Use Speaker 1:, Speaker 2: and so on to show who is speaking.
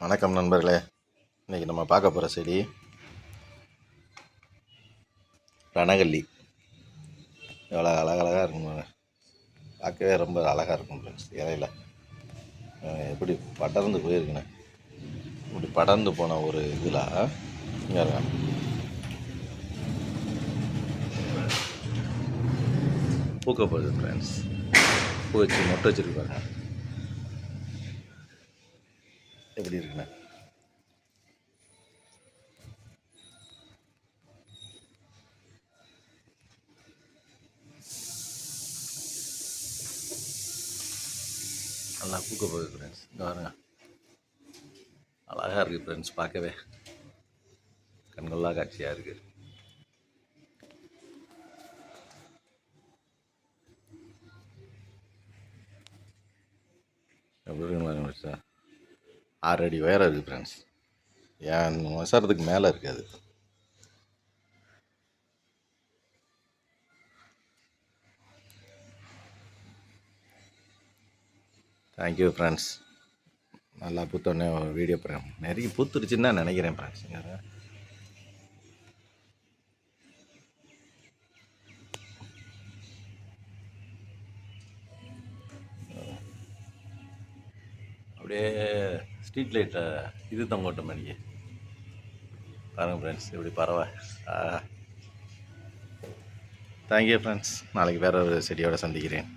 Speaker 1: வணக்கம் நண்பர்களே. இன்றைக்கி நம்ம பார்க்க போகிற செடி ரணகல்லி. எவ்வளோ அழகழகாக இருக்கும் பார்க்கவே ரொம்ப அழகாக இருக்கும் ஃப்ரெண்ட்ஸ் இலையில் எப்படி படர்ந்து போயிருக்குண்ணே. இப்படி படர்ந்து போன ஒரு இதில் இங்கே இருக்கேன் பூக்க போகுது ஃப்ரெண்ட்ஸ் பூ வச்சு மொட்டை வச்சுருக்கு பாருங்கள் எப்படி இருக்குண்ணே? நல்லா பூக்க போகுது ஃப்ரெண்ட்ஸ் இந்த பாருங்க. அழகாக இருக்குது ஃப்ரெண்ட்ஸ் பார்க்கவே. கண்கொள்ளா காட்சியாக இருக்குது எப்படி இருக்குங்களா சார் ஆறு அடி உயரம் இருக்குது ஃப்ரெண்ட்ஸ் என் வசாரத்துக்கு மேலே இருக்காது. தேங்க்யூ ஃப்ரெண்ட்ஸ் நல்லா பூத்தோடனே வீடியோ போகிறேன் நிறைய பூத்துருச்சுன்னு தான் நினைக்கிறேன் ஃப்ரெண்ட்ஸ் அப்படியே ஸ்ட்ரீட் லைட்டில் இது தொங்கோட்ட மணிக்கு பாருங்கள் ஃப்ரெண்ட்ஸ் இப்படி பறவை. தேங்க்யூ ஃப்ரெண்ட்ஸ் நாளைக்கு வேறு ஒரு செடியோடு சந்திக்கிறேன்.